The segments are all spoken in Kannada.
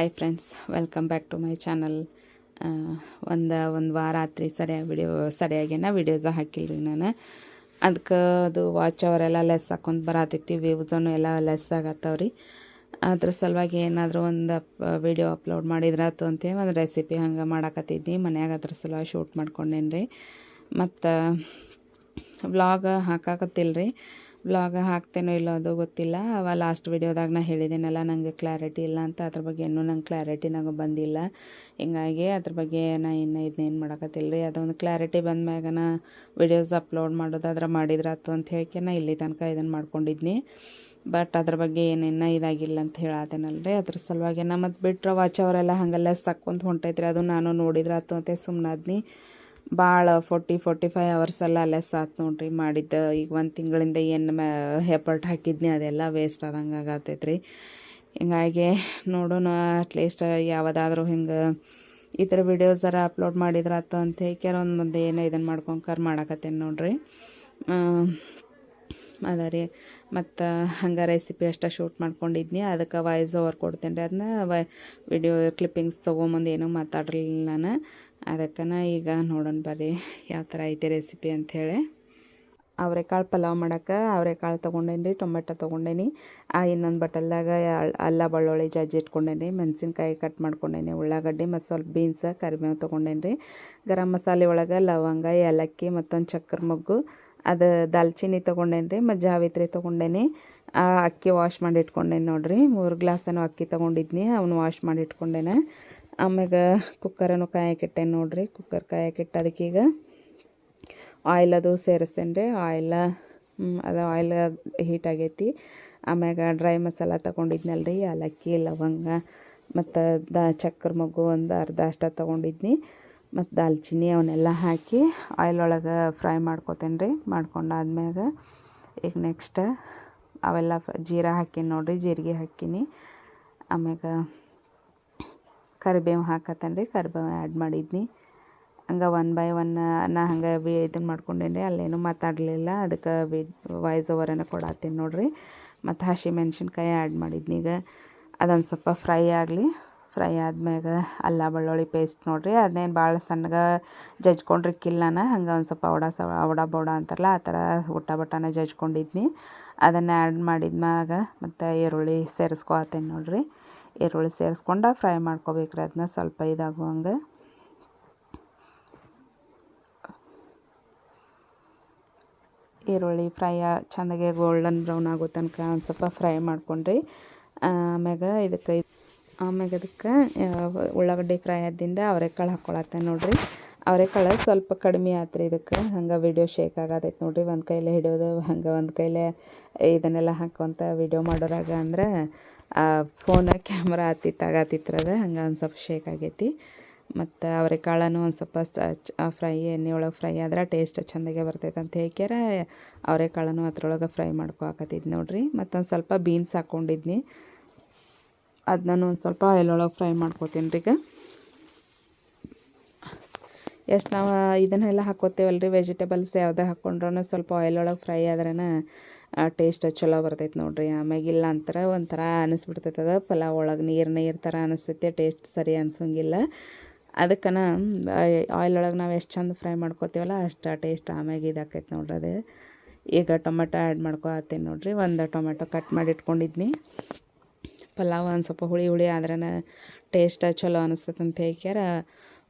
Hi friends welcome back to my channel ಒಂದು ಒಂದು ವಾರ ಆತ್ರಿ ಸರಿಯಾಗಿ ವಿಡಿಯೋ ಸರಿಯಾಗಿನ ವಿಡಿಯೋಸ ಹಾಕಿಲ್ರಿ ನಾನು. ಅದಕ್ಕೆ ಅದು ವಾಚ್ ಅವರೆಲ್ಲ ಲೆಸ್ ಹಾಕೊಂಡು ಬರತೈತಿ ವ್ಯೂಸನ್ನು ಎಲ್ಲ ಲೆಸ್ ಆಗತ್ತವ್ರಿ. ಅದ್ರ ಸಲುವಾಗಿ ಏನಾದರೂ ಒಂದು ವಿಡಿಯೋ ಅಪ್ಲೋಡ್ ಮಾಡಿದ್ರಾತು ಅಂತೇಳಿ ಒಂದು ರೆಸಿಪಿ ಹಂಗೆ ಮಾಡಾಕತ್ತಿದ್ನಿ. ಮನ್ಯಾಗ ಅದ್ರ ಸಲುವಾಗಿ ಶೂಟ್ ಮಾಡ್ಕೊಂಡೇನ್ರಿ. ಮತ್ತು ವ್ಲಾಗ್ ಹಾಕಾಕತ್ತಿಲ್ಲ ರೀ ವ್ಲಾಗ್ ಹಾಕ್ತೇನೋ ಇಲ್ಲೋ ಅದು ಗೊತ್ತಿಲ್ಲ. ಅವ ಲಾಸ್ಟ್ ವಿಡಿಯೋದಾಗ ನಾ ಹೇಳಿದ್ದೀನಲ್ಲ ನನಗೆ ಕ್ಲಾರಿಟಿ ಇಲ್ಲ ಅಂತ. ಅದ್ರ ಬಗ್ಗೆ ಇನ್ನೂ ನಂಗೆ ಕ್ಲಾರಿಟಿ ನನಗೆ ಬಂದಿಲ್ಲ. ಹಿಂಗಾಗಿ ಅದ್ರ ಬಗ್ಗೆ ನಾ ಇನ್ನು ಇದನ್ನೇನು ಮಾಡಕತ್ತಿಲ್ಲ ರೀ ಅದೊಂದು ಕ್ಲಾರಿಟಿ ಬಂದ ನಾ ವಿಡಿಯೋಸ್ ಅಪ್ಲೋಡ್ ಮಾಡೋದಾದ್ರೆ ಮಾಡಿದ್ರಾತು ಅಂತ ಹೇಳಿ ನಾ ಇಲ್ಲಿ ತನಕ ಇದನ್ನು ಮಾಡ್ಕೊಂಡಿದ್ನಿ. ಬಟ್ ಅದ್ರ ಬಗ್ಗೆ ಏನೇನು ಇದಾಗಿಲ್ಲ ಅಂತ ಹೇಳತ್ತೇನಲ್ರಿ ಅದ್ರ ಸಲುವಾಗಿ ನಾ ಮತ್ತು ಬಿಟ್ಟರೆ ವಾಚ್ ಅವರೆಲ್ಲ ಹಾಗೆಲ್ಲ ಸಕ್ಕೊಂತ ಹೊಂಟೈತ್ರಿ. ಅದು ನಾನು ನೋಡಿದ್ರಾತು ಅಂತ ಸುಮ್ಮನಾದ್ನಿ ಭಾಳ ಫೋರ್ಟಿ ಫೋರ್ಟಿ ಫೈವ್ ಅವರ್ಸ್ ಎಲ್ಲ ಲೆಸ್ ಆತು ನೋಡ್ರಿ. ಮಾಡಿದ್ದ ಈಗ ಒಂದು ತಿಂಗಳಿಂದ ಏನು ಮ್ಯಾ ಎಫರ್ಟ್ ಹಾಕಿದ್ನಿ, ಅದೆಲ್ಲ ವೇಸ್ಟ್ ಆದಂಗೆ ಆಗತ್ತೈತ್ರಿ ಹಿಂಗಾಗಿ ನೋಡೋಣ ಅಟ್ಲೀಸ್ಟ್ ಯಾವುದಾದ್ರೂ ಹಿಂಗೆ ಈ ಥರ ವಿಡಿಯೋಸರ ಅಪ್ಲೋಡ್ ಮಾಡಿದ್ರಾತು ಅಂತ ಹೇಳಿ ಒಂದು ಮುಂದೆ ಏನೋ ಇದನ್ನು ಮಾಡ್ಕೊಂಕರ್ ಮಾಡಕತ್ತೇನೆ ನೋಡ್ರಿ. ಅದ ರೀ. ಮತ್ತು ಹಂಗೆ ರೆಸಿಪಿ ಅಷ್ಟೇ ಶೂಟ್ ಮಾಡ್ಕೊಂಡಿದ್ನಿ. ಅದಕ್ಕೆ ವಾಯ್ಸ್ ಓವರ್ ಕೊಡ್ತೇನೆ ರೀ ಅದನ್ನ ವೈ ವಿಡಿಯೋ ಕ್ಲಿಪ್ಪಿಂಗ್ಸ್ ತೊಗೊಂಬಂದು ಏನೂ ಮಾತಾಡಲಿಲ್ಲ ನಾನು. ಅದಕ್ಕೆ ಈಗ ನೋಡೋಣ ಬರ್ರಿ ಯಾವ ಥರ ಐತೆ ರೆಸಿಪಿ ಅಂಥೇಳಿ. ಅವರೆಕಾಳು ಪಲಾವ್ ಮಾಡೋಕೆ ಅವರೆಕಾಳು ತೊಗೊಂಡೇನಿ ಟೊಮೆಟೊ ತೊಗೊಂಡೇನಿ. ಆ ಇನ್ನೊಂದು ಬಟಲ್ದಾಗ ಅಲ್ಲ ಬೆಳ್ಳುಳ್ಳಿ ಜಜ್ಜಿ ಇಟ್ಕೊಂಡೇನಿ ಮೆಣಸಿನ್ಕಾಯಿ ಕಟ್ ಮಾಡ್ಕೊಂಡೇನಿ, ಉಳ್ಳಾಗಡ್ಡಿ ಮತ್ತು ಸ್ವಲ್ಪ ಬೀನ್ಸ ಕರಿಬೇವು ತೊಗೊಂಡೇನಿ ಗರಂ ಮಸಾಲೆ ಒಳಗೆ ಲವಂಗ, ಏಲಕ್ಕಿ ಮತ್ತೊಂದು ಚಕ್ರ ಮೊಗ್ಗು, ಅದು ದಾಲ್ಚಿನ್ನಿ ತೊಗೊಂಡೇನಿ ರೀ ಮತ್ತು ಜಾವಿತ್ರಿ ತೊಗೊಂಡೇನಿ. ಅಕ್ಕಿ ವಾಶ್ ಮಾಡಿ ಇಟ್ಕೊಂಡೇನಿ ನೋಡಿರಿ. ಮೂರು ಗ್ಲಾಸನ್ನು ಅಕ್ಕಿ ತೊಗೊಂಡಿದ್ನಿ, ಅವನು ವಾಶ್ ಮಾಡಿ ಇಟ್ಕೊಂಡೇನೆ. ಆಮ್ಯಾಗ ಕುಕ್ಕರನ್ನು ಕಾಯಕ್ಕಿಟ್ಟೆ ನೋಡಿರಿ, ಕುಕ್ಕರ್ ಕಾಯಕ್ಕಿಟ್ಟು ಅದಕ್ಕೀಗ ಆಯಿಲ್ ಅದು ಸೇರಿಸ್ತೇನೆ ರೀ. ಆಯಿಲ ಅದು ಆಯಿಲ್ ಹೀಟ್ ಆಗೈತಿ. ಆಮ್ಯಾಗ ಡ್ರೈ ಮಸಾಲ ತೊಗೊಂಡಿದ್ನಲ್ಲ ರೀ, ಏಲಕ್ಕಿ, ಲವಂಗ, ಮತ್ತು ದ ಚಕ್ರ ಮಗು ಒಂದು ಅರ್ಧ ಅಷ್ಟ ತೊಗೊಂಡಿದ್ನಿ. ಮತ್ತು ದಾಲ್ಚಿನ್ನಿ ಅವನ್ನೆಲ್ಲ ಹಾಕಿ ಆಯಿಲ್ ಒಳಗೆ ಫ್ರೈ ಮಾಡ್ಕೊತೇನೆ ರೀ. ಮಾಡ್ಕೊಂಡಾದ್ಮ್ಯಾಗ ಈಗ ನೆಕ್ಸ್ಟ್ ಅವೆಲ್ಲ ಜೀರಾ ಹಾಕೀನಿ ನೋಡಿರಿ, ಜೀರಿಗೆ ಹಾಕಿನಿ. ಆಮ್ಯಾಗ ಕರಿಬೇವು ಹಾಕತ್ತೇನೆ ರೀ ಕರಿಬೇವು ಆ್ಯಡ್ ಮಾಡಿದ್ನಿ. ಹಂಗೆ ಒನ್ ಬೈ ಒನ್ ನಾ ಹಂಗೆ ಬಿ ಇದನ್ನು ಮಾಡ್ಕೊಂಡೇನಿ ಅಲ್ಲೇನು ಮಾತಾಡಲಿಲ್ಲ. ಅದಕ್ಕೆ ವಿ ವಾಯ್ಸ್ ಓವರನ್ನು ಕೊಡತ್ತೀನಿ ನೋಡಿರಿ. ಮತ್ತು ಹಸಿ ಮೆಣಸಿನ್ಕಾಯಿ ಆ್ಯಡ್ ಮಾಡಿದ್ನಿ ಈಗ. ಅದೊಂದು ಸ್ವಲ್ಪ ಫ್ರೈ ಆಗಲಿ. ಫ್ರೈ ಆದ್ಮ್ಯಾಗ ಅಲ್ಲ ಬೆಳ್ಳುಳ್ಳಿ ಪೇಸ್ಟ್ ನೋಡಿರಿ. ಅದನ್ನೇನು ಭಾಳ ಸಣ್ಣಗೆ ಜಜ್ಕೊಂಡಿರ್ಕಿಲ್ಲನ ಹಂಗೆ ಒಂದು ಸ್ವಲ್ಪ ಅವಡ ಸ ಅವಡ ಬೌಡ ಅಂತಾರಲ್ಲ, ಆ ಥರ ಊಟ ಬಟ್ಟನ ಜಜ್ಕೊಂಡಿದ್ನಿ. ಅದನ್ನು ಆ್ಯಡ್ ಮಾಡಿದ್ಮ್ಯಾಗ ಮತ್ತು ಈರುಳ್ಳಿ ಸೇರಿಸ್ಕೊತೇನೆ ನೋಡಿರಿ. ಈರುಳ್ಳಿ ಸೇರಿಸ್ಕೊಂಡು ಫ್ರೈ ಮಾಡ್ಕೋಬೇಕ್ರಿ ಅದನ್ನ ಸ್ವಲ್ಪ ಇದಾಗುವಂಗೆ. ಈರುಳ್ಳಿ ಫ್ರೈ ಚೆಂದಾಗೆ ಗೋಲ್ಡನ್ ಬ್ರೌನ್ ಆಗೋ ತನಕ ಒಂದು ಸ್ವಲ್ಪ ಫ್ರೈ ಮಾಡ್ಕೊಂಡ್ರಿ. ಆಮ್ಯಾಗ ಇದಕ್ಕೆ ಆಮ್ಯಾಗ ಅದಕ್ಕೆ ಉಳ್ಳಾಗಡ್ಡಿ ಫ್ರೈ ಆದಿಂದ ಅವರೆಕಾಳು ಹಾಕ್ಕೊಳತ್ತೆ ನೋಡಿರಿ. ಅವರೆಕಾಳು ಸ್ವಲ್ಪ ಕಡಿಮೆ ಆತ್ರಿ ಇದಕ್ಕೆ. ಹಂಗೆ ವಿಡಿಯೋ ಶೇಕ್ ಆಗತೈತೆ ನೋಡಿರಿ. ಒಂದು ಕೈಲೇ ಹಿಡಿಯೋದು, ಹಂಗೆ ಒಂದು ಕೈಲೇ ಇದನ್ನೆಲ್ಲ ಹಾಕೊತ ವಿಡಿಯೋ ಮಾಡೋರಾಗ ಅಂದ್ರೆ ಫೋನ ಕ್ಯಾಮ್ರಾ ಹತ್ತಿತ್ತಾಗತ್ತಿತ್ರದ ಹಂಗೆ ಒಂದು ಸ್ವಲ್ಪ ಶೇಕ್ ಆಗೈತಿ. ಮತ್ತು ಅವರೆಕಾಳನ್ನು ಒಂದು ಸ್ವಲ್ಪ ಫ್ರೈ ಎಣ್ಣೆ ಒಳಗೆ ಫ್ರೈ ಆದ್ರೆ ಟೇಸ್ಟ್ ಚೆಂದಾಗೆ ಬರ್ತೈತೆ ಅಂತ ಹೇಳ್ಕ್ಯಾರ. ಅವರೆಕಾಳನ್ನು ಅದ್ರೊಳಗೆ ಫ್ರೈ ಮಾಡ್ಕೊಳಕತ್ತಿದ್ದು ನೋಡಿರಿ. ಮತ್ತೊಂದು ಸ್ವಲ್ಪ ಬೀನ್ಸ್ ಹಾಕ್ಕೊಂಡಿದ್ನಿ ಅದನ್ನ ಒಂದು ಸ್ವಲ್ಪ ಒಳಗೆ ಫ್ರೈ ಮಾಡ್ಕೊತೀನಿ ರೀ ಈಗ ಎಷ್ಟು ನಾವು ಇದನ್ನೆಲ್ಲ ಹಾಕೋತೇವಲ್ಲ ರೀ ವೆಜಿಟೇಬಲ್ಸ್ ಯಾವುದೇ ಹಾಕ್ಕೊಂಡ್ರೂ ಸ್ವಲ್ಪ ಆಯಿಲ್ ಒಳಗೆ ಫ್ರೈ ಆದ್ರೇ ಟೇಸ್ಟ್ ಚಲೋ ಬರ್ತೈತೆ ನೋಡಿರಿ. ಆಮ್ಯಾಗಿಲ್ಲ ಅಂತಾರೆ ಒಂಥರ ಅನಿಸ್ಬಿಡ್ತೈತೆ ಅದು. ಪಲಾವ್ ಒಳಗೆ ನೀರು ನೀರು ಥರ ಅನಿಸ್ತೈತೆ ಟೇಸ್ಟ್ ಸರಿ ಅನ್ಸೋಂಗಿಲ್ಲ. ಅದಕ್ಕೆ ಆಯಿಲ್ ಒಳಗೆ ನಾವು ಎಷ್ಟು ಚಂದ ಫ್ರೈ ಮಾಡ್ಕೋತೀವಲ್ಲ ಅಷ್ಟು ಟೇಸ್ಟ್ ಆಮ್ಯಾಗ ಇದಾಕೈತೆ ನೋಡ್ರಿ ಅದು. ಈಗ ಟೊಮೆಟೊ ಆ್ಯಡ್ ಮಾಡ್ಕೊತೀನಿ ನೋಡಿರಿ. ಒಂದು ಟೊಮೆಟೊ ಕಟ್ ಮಾಡಿ ಇಟ್ಕೊಂಡಿದ್ನಿ. ಪಲಾವ್ ಒಂದು ಸ್ವಲ್ಪ ಹುಳಿ ಹುಳಿ ಆದ್ರೆ ಟೇಸ್ಟ್ ಚಲೋ ಅನಿಸ್ತೈತೆ ಅಂತ ಹೇಳ್ಕ್ಯಾರ.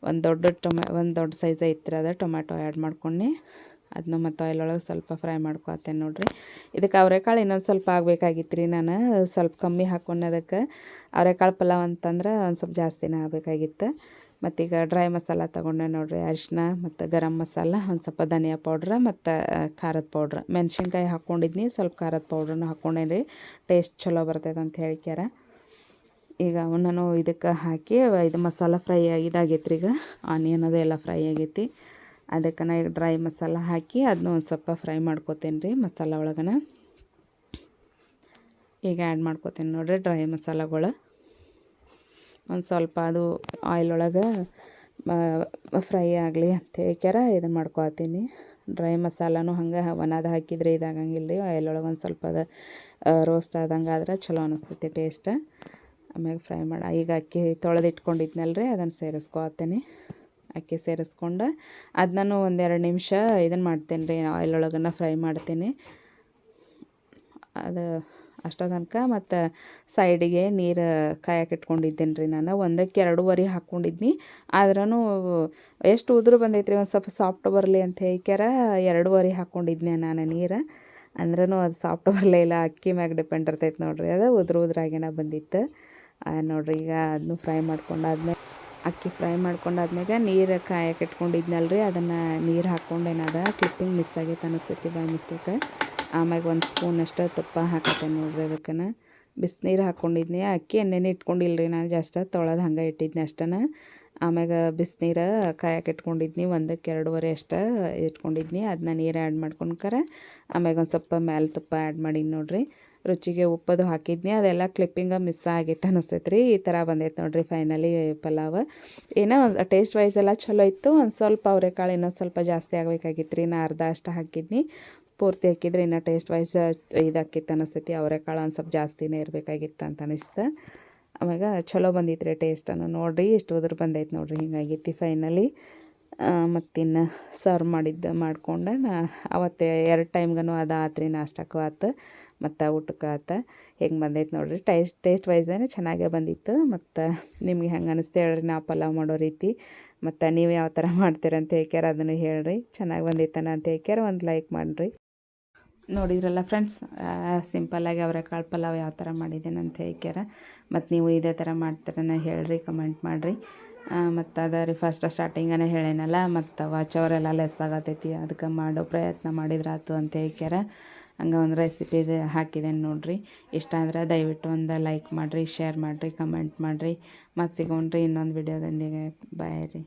ಒಂದು ದೊಡ್ಡ ಟೊಮೆ, ಒಂದು ದೊಡ್ಡ ಸೈಜ್ ಐತ್ರಿ ಅದು, ಟೊಮ್ಯಾಟೊ ಆ್ಯಡ್ ಮಾಡ್ಕೊಂಡು ಅದನ್ನ ಮತ್ತು ಆಯಿಲ್ ಒಳಗೆ ಸ್ವಲ್ಪ ಫ್ರೈ ಮಾಡ್ಕೊತೇನೆ ನೋಡಿರಿ. ಇದಕ್ಕೆ ಅವರೆಕಾಳು ಇನ್ನೊಂದು ಸ್ವಲ್ಪ ಆಗಬೇಕಾಗಿತ್ತು ರೀ ನಾನು, ಸ್ವಲ್ಪ ಕಮ್ಮಿ ಹಾಕ್ಕೊಂಡು ಅದಕ್ಕೆ. ಅವರೆಕಾಳು ಪಲಾವ್ ಅಂತಂದ್ರೆ ಒಂದು ಸ್ವಲ್ಪ ಜಾಸ್ತಿನೇ ಆಗಬೇಕಾಗಿತ್ತು. ಮತ್ತೀಗ ಡ್ರೈ ಮಸಾಲ ತೊಗೊಂಡೆ ನೋಡಿರಿ ಅರಿಶಿನ ಮತ್ತು ಗರಂ ಮಸಾಲ, ಒಂದು ಸ್ವಲ್ಪ ಧನಿಯಾ ಪೌಡ್ರ್ ಮತ್ತು ಖಾರದ ಪೌಡ್ರ್ ಮೆಣಸಿನ್ಕಾಯಿ ಹಾಕ್ಕೊಂಡಿದ್ನಿ ಸ್ವಲ್ಪ ಖಾರದ ಪೌಡ್ರನ್ನ ಹಾಕ್ಕೊಂಡೇನಿ ರೀ ಟೇಸ್ಟ್ ಚಲೋ ಬರ್ತೈತೆ ಅಂತ ಹೇಳ್ಕ್ಯಾರ. ಈಗ ಅವನ್ನೂ ಇದಕ್ಕೆ ಹಾಕಿ, ಇದು ಮಸಾಲ ಫ್ರೈ ಇದಾಗೈತೆ ರೀ ಈಗ. ಆನಿಯನ್ ಅದು ಎಲ್ಲ ಫ್ರೈ ಆಗೈತಿ. ಅದಕ್ಕೆ ನಾ ಈಗ ಡ್ರೈ ಮಸಾಲ ಹಾಕಿ ಅದನ್ನ ಒಂದು ಸ್ವಲ್ಪ ಫ್ರೈ ಮಾಡ್ಕೋತೇನೆ ರೀ ಮಸಾಲ ಒಳಗನ. ಈಗ ಆ್ಯಡ್ ಮಾಡ್ಕೋತೀನಿ ನೋಡಿರಿ ಡ್ರೈ ಮಸಾಲಗಳು. ಒಂದು ಸ್ವಲ್ಪ ಅದು ಆಯಿಲ್ ಒಳಗೆ ಫ್ರೈ ಆಗಲಿ ಅಂತ ಹೇಳ್ಕ್ಯಾರ ಇದನ್ನು ಮಾಡ್ಕೊತೀನಿ. ಡ್ರೈ ಮಸಾಲನೂ ಹಂಗೆ ಒಣದ ಹಾಕಿದರೆ ಇದಾಗಂಗಿಲ್ಲ ರೀ ಆಯಿಲ್ ಒಳಗೆ ಒಂದು ಸ್ವಲ್ಪ ಅದು ರೋಸ್ಟ್ ಆದಂಗೆ ಆದ್ರೆ ಚಲೋ ಅನಿಸ್ತೈತಿ ಟೇಸ್ಟ್ ಆಮ್ಯಾಗ ಫ್ರೈ ಮಾಡಿ, ಈಗ ಅಕ್ಕಿ ತೊಳೆದು ಇಟ್ಕೊಂಡಿದ್ನಲ್ಲ ರೀ ಅದನ್ನು ಸೇರಿಸ್ಕೊತೇನೆ. ಅಕ್ಕಿ ಸೇರಿಸ್ಕೊಂಡು ಅದನ್ನೂ ಒಂದೆರಡು ನಿಮಿಷ ಇದನ್ನು ಮಾಡ್ತೇನೆ ರೀ ಆಯಿಲ್ ಒಳಗನ್ನ ಫ್ರೈ ಮಾಡ್ತೀನಿ. ಅದು ಅಷ್ಟ ತನಕ ಮತ್ತು ಸೈಡಿಗೆ ನೀರು ಕಾಯಕ್ಕೆ ಇಟ್ಕೊಂಡಿದ್ದೇನೆ ರೀ ನಾನು, ಒಂದಕ್ಕೆ ಎರಡೂವರೆ ಹಾಕ್ಕೊಂಡಿದ್ನಿ ಆದ್ರೂ ಎಷ್ಟು ಉದುರು ಬಂದೈತ್ರಿ, ಒಂದು ಸ್ವಲ್ಪ ಸಾಫ್ಟ್ ಬರಲಿ ಅಂತ ಹೇಳ್ಕ್ಯಾರ, ಎರಡೂವರೆ ಹಾಕ್ಕೊಂಡಿದ್ನೆ ನಾನು ನೀರು. ಅಂದ್ರೂ ಅದು ಸಾಫ್ಟ್ ಬರಲೇ ಇಲ್ಲ, ಅಕ್ಕಿ ಮ್ಯಾಗ ಡಿಪೆಂಡ್ ಇರ್ತೈತೆ ನೋಡಿರಿ, ಅದು ಉದುರು ಉದುರಾಗೇನ ಬಂದಿತ್ತು. ನೋಡ್ರಿ, ಈಗ ಅದನ್ನು ಫ್ರೈ ಮಾಡ್ಕೊಂಡಾದ್ಮೇಲೆ ಅಕ್ಕಿ ಫ್ರೈ ಮಾಡ್ಕೊಂಡಾದ್ಮೇಲೆ ನೀರು ಕಾಯಕ್ಕೆ ಇಟ್ಕೊಂಡಿದ್ನಲ್ಲ ರೀ ಅದನ್ನು ನೀರು ಹಾಕ್ಕೊಂಡೇನದ ಕ್ಲಿಪ್ಪಿಂಗ್ ಮಿಸ್ ಆಗೈತೆ ಅನಿಸ್ತೈತಿ ಬೈ ಮಿಸ್ಟೇಕ್ ಆಮ್ಯಾಗ ಒಂದು ಸ್ಪೂನ್ ಅಷ್ಟು ತುಪ್ಪ ಹಾಕತ್ತೆ ನೋಡ್ರಿ ಅದಕ್ಕೆ ಬಿಸಿನೀರು ಹಾಕ್ಕೊಂಡಿದ್ನಿ ಅಕ್ಕಿ ಎಣ್ಣೆನೇ ಇಟ್ಕೊಂಡಿಲ್ರಿ ನಾನು ಜಾಸ್ತಿ, ತೊಳೆದು ಹಂಗೆ ಇಟ್ಟಿದ್ನಿ ಅಷ್ಟನ. ಆಮ್ಯಾಗ ಬಿಸಿನೀರು ಕಾಯಕ್ಕೆ ಇಟ್ಕೊಂಡಿದ್ನಿ ಒಂದಕ್ಕೆ ಎರಡೂವರೆ ಅಷ್ಟು ಇಟ್ಕೊಂಡಿದ್ನಿ, ಅದನ್ನ ನೀರು ಆ್ಯಡ್ ಮಾಡ್ಕೊಂಡ್ಕರ ಆಮ್ಯಾಗ ಒಂದು ಸ್ವಲ್ಪ ಮ್ಯಾಲೆ ತುಪ್ಪ ಆ್ಯಡ್ ಮಾಡೀನಿ ನೋಡ್ರಿ. ರುಚಿಗೆ ಉಪ್ಪದು ಹಾಕಿದ್ನಿ. ಅದೆಲ್ಲ ಕ್ಲಿಪ್ಪಿಂಗ ಮಿಸ್ ಆಗಿತ್ತು ಅನಿಸ್ತೈತೆ ರೀ ಈ ಥರ ಬಂದೈತೆ ನೋಡಿರಿ ಫೈನಲಿ ಪಲಾವ್. ಏನೋ ಟೇಸ್ಟ್ ವೈಸ್ ಎಲ್ಲ ಚಲೋ ಇತ್ತು. ಒಂದು ಸ್ವಲ್ಪ ಅವರೆಕಾಳು ಇನ್ನೊಂದು ಸ್ವಲ್ಪ ಜಾಸ್ತಿ ಆಗಬೇಕಾಗಿತ್ತು ರೀ ನಾ ಅರ್ಧ ಅಷ್ಟು ಹಾಕಿದ್ನಿ. ಪೂರ್ತಿ ಹಾಕಿದ್ರೆ ಇನ್ನೂ ಟೇಸ್ಟ್ ವೈಸ್ ಇದಾಕಿತ್ತು ಅನಿಸ್ತೈತಿ ಅವರೆಕಾಳು ಒಂದು ಸ್ವಲ್ಪ ಜಾಸ್ತಿನೇ ಇರಬೇಕಾಗಿತ್ತು ಅಂತ ಅನಿಸ್ತು. ಆಮ್ಯಾಗ ಚಲೋ ಬಂದಿತ್ತು ರೀ ಟೇಸ್ಟನ್ನು ನೋಡಿರಿ. ಎಷ್ಟು ಉದ್ರ ಬಂದೈತೆ ನೋಡಿರಿ. ಹಿಂಗಾಗಿತ್ತು ಫೈನಲಿ ಮತ್ತಿನ್ನು ಸರ್ವ್ ಮಾಡಿದ್ದು ಮಾಡ್ಕೊಂಡು ನಾ ಅವತ್ತು ಎರಡು ಟೈಮ್ಗೂ ಅದು ನಾಷ್ಟಕ್ಕೂ ಆತು. ಮತ್ತು ಊಟಕ್ಕೆ ಆತ. ಹೆಂಗೆ ಬಂದೈತೆ ನೋಡಿರಿ. ಟೇಸ್ಟ್ ಟೇಸ್ಟ್ ವೈಸೇ ಚೆನ್ನಾಗೇ ಬಂದಿತ್ತು. ಮತ್ತು ನಿಮ್ಗೆ ಹೆಂಗೆ ಅನಿಸ್ತು ಹೇಳ್ರಿ. ನಾವು ಪಲಾವ್ ಮಾಡೋ ರೀತಿ. ಮತ್ತು ನೀವು ಯಾವ ಥರ ಮಾಡ್ತೀರಂತ ಹೇಳ್ಕ್ಯಾರ ಅದನ್ನು ಹೇಳ್ರಿ. ಚೆನ್ನಾಗಿ ಬಂದಿತ್ತನ ಅಂತ ಹೇಳ್ಕ್ಯಾರ ಒಂದು ಲೈಕ್ ಮಾಡಿರಿ. ನೋಡಿದ್ರಲ್ಲ ಫ್ರೆಂಡ್ಸ್ ಸಿಂಪಲ್ಲಾಗಿ ಅವರೆಕಾಳು ಪಲಾವ್ ಯಾವ ಥರ ಮಾಡಿದ್ದೇನೆ ಅಂತ ಹೇಳ್ಕ್ಯಾರ. ಮತ್ತು ನೀವು ಇದೇ ಥರ ಮಾಡ್ತೀರನ ಹೇಳ್ರಿ ಕಮೆಂಟ್ ಮಾಡಿರಿ. ಮತ್ತು ಅದ ರೀ ಫಸ್ಟ್ ಸ್ಟಾರ್ಟಿಂಗನೇ ಹೇಳೇನಲ್ಲ. ಮತ್ತು ವಾಚ್ ಅವರೆಲ್ಲ ಲೆಸ್ ಆಗತೈತಿ. ಅದಕ್ಕೆ ಮಾಡೋ ಪ್ರಯತ್ನ ಮಾಡಿದ್ರಾತು ಅಂತ ಹೇಳ್ಕ್ಯಾರ. ಹಂಗೆ ಒಂದು ರೆಸಿಪಿದು ಹಾಕಿದ್ದೇನೆ ನೋಡಿರಿ. ಇಷ್ಟ ಆದರೆ ದಯವಿಟ್ಟು ಒಂದು ಲೈಕ್ ಮಾಡಿರಿ ಶೇರ್ ಮಾಡಿರಿ ಕಮೆಂಟ್ ಮಾಡಿರಿ. ಮತ್ತು ಸಿಗೋಣ್ರಿ ಇನ್ನೊಂದು ವಿಡಿಯೋದೊಂದಿಗೆ ಬಾಯ್ ರೀ.